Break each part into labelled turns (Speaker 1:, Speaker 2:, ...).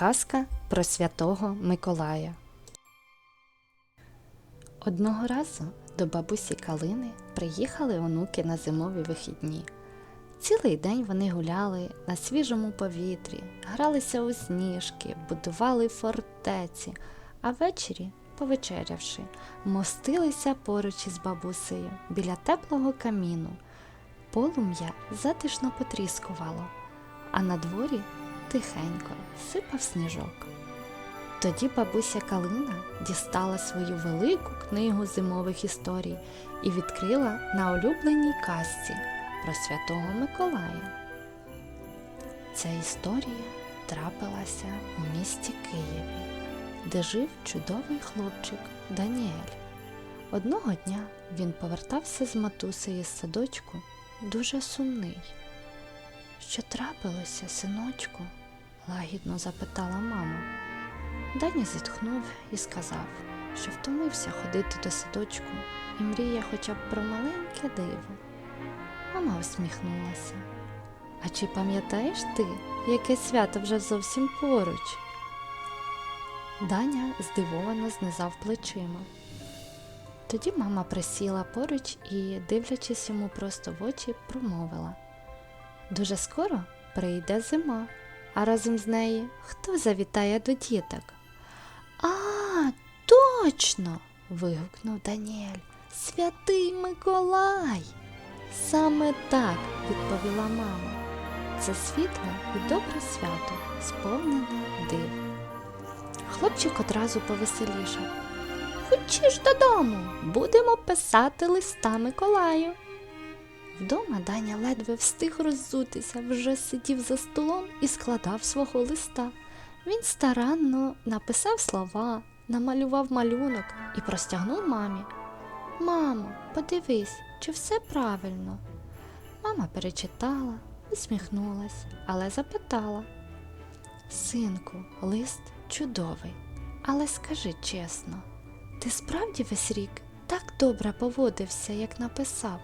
Speaker 1: Казка про святого Миколая. Одного разу до бабусі Калини приїхали онуки на зимові вихідні. Цілий день вони гуляли на свіжому повітрі, гралися у сніжки, будували фортеці, а ввечері, повечерявши, мостилися поруч із бабусею біля теплого каміну. Полум'я затишно потріскувало, а на дворі тихенько сипав сніжок. Тоді бабуся Калина дістала свою велику книгу зимових історій і відкрила на улюбленій казці про святого Миколая. Ця історія трапилася у місті Києві, де жив чудовий хлопчик Даніель. Одного дня він повертався з матусею з садочку дуже сумний. Що трапилося, синочку? Лагідно запитала мама. Даня зітхнув і сказав, що втомився ходити до садочку і мріє хоча б про маленьке диво. Мама усміхнулася. А чи пам'ятаєш ти, яке свято вже зовсім поруч? Даня здивовано знизав плечима. Тоді мама присіла поруч і, дивлячись йому просто в очі, промовила Дуже скоро прийде зима, а разом з нею хто завітає до діток? А, точно. вигукнув Даніель. Святий Миколай. Саме так, відповіла мама. Це світле і добре свято, сповнене див. Хлопчик одразу повеселішав. Хочі додому, будемо писати листа Миколаю. Вдома Даня ледве встиг роззутися, вже сидів за столом і складав свого листа. Він старанно написав слова, намалював малюнок і простягнув мамі. Мамо, подивись, чи все правильно. Мама перечитала, усміхнулась, але запитала. Синку, лист чудовий, але скажи чесно, ти справді весь рік так добре поводився, як написав?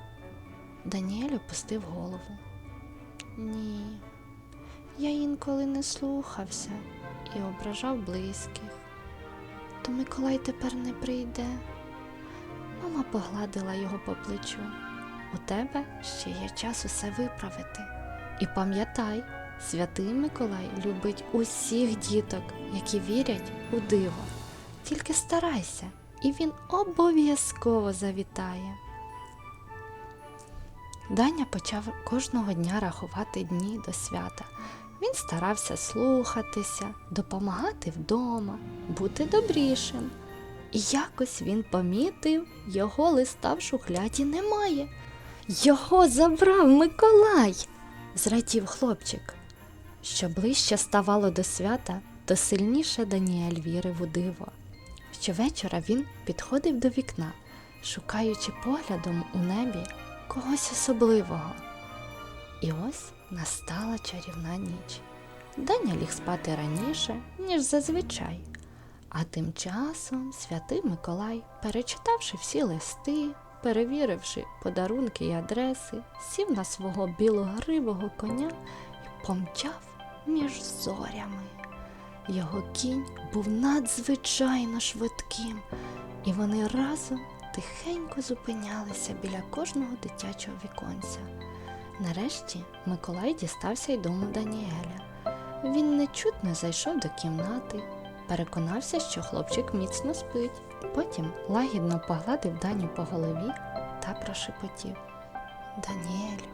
Speaker 1: Даніель опустив голову. Ні, я інколи не слухався і ображав близьких. То Миколай тепер не прийде. Мама погладила його по плечу. У тебе ще є час усе виправити. І пам'ятай, святий Миколай любить усіх діток, які вірять у диво. Тільки старайся, і він обов'язково завітає. Даня почав кожного дня рахувати дні до свята. Він старався слухатися, допомагати вдома, бути добрішим. І якось він помітив, його листа в шухляді немає. Його забрав Миколай, зрадів хлопчик. Що ближче ставало до свята, то сильніше Даніель вірив у диво. Щовечора він підходив до вікна, шукаючи поглядом у небі когось особливого. І ось настала чарівна ніч. Даня ліг спати раніше, ніж зазвичай. А тим часом святий Миколай, перечитавши всі листи, перевіривши подарунки і адреси, сів на свого білогривого коня і помчав між зорями. Його кінь був надзвичайно швидким, і вони разом тихенько зупинялися біля кожного дитячого віконця. Нарешті Миколай дістався й дому Даніеля. Він нечутно зайшов до кімнати, переконався, що хлопчик міцно спить. Потім лагідно погладив Даню по голові та прошепотів. Даніелю,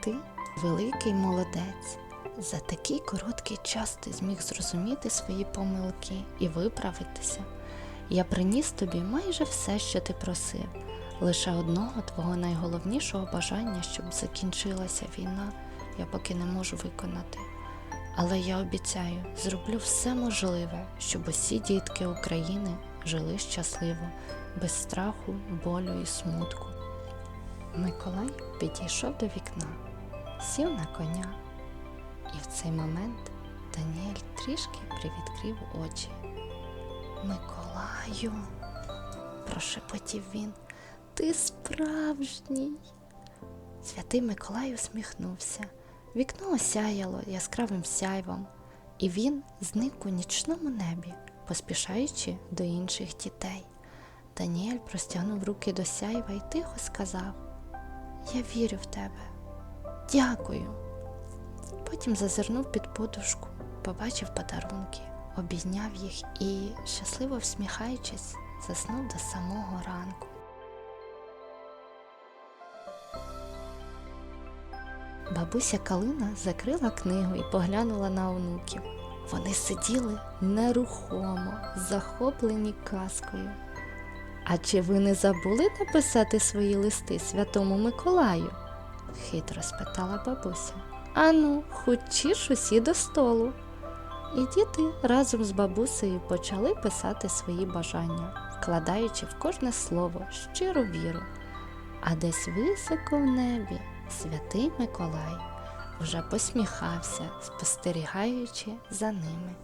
Speaker 1: ти великий молодець. За такий короткий час ти зміг зрозуміти свої помилки і виправитися. Я приніс тобі майже все, що ти просив, лише одного твого найголовнішого бажання, щоб закінчилася війна, я поки не можу виконати. Але я обіцяю, зроблю все можливе, щоб усі дітки України жили щасливо, без страху, болю і смутку. Миколай підійшов до вікна, сів на коня, і в цей момент Даніель трішки привідкрив очі. Миколаю, прошепотів він, ти справжній. Святий Миколай усміхнувся. Вікно осяяло яскравим сяйвом, і він зник у нічному небі, поспішаючи до інших дітей. Даніель простягнув руки до сяйва і тихо сказав: Я вірю в тебе. Дякую. Потім зазирнув під подушку, побачив подарунки, обійняв їх і, щасливо всміхаючись, заснув до самого ранку. Бабуся Калина закрила книгу і поглянула на онуків. Вони сиділи нерухомо, захоплені казкою. А чи ви не забули написати свої листи святому Миколаю? хитро спитала бабуся. Ану, хочеш усі до столу. І діти разом з бабусею почали писати свої бажання, вкладаючи в кожне слово щиру віру. А десь високо в небі святий Миколай уже посміхався, спостерігаючи за ними.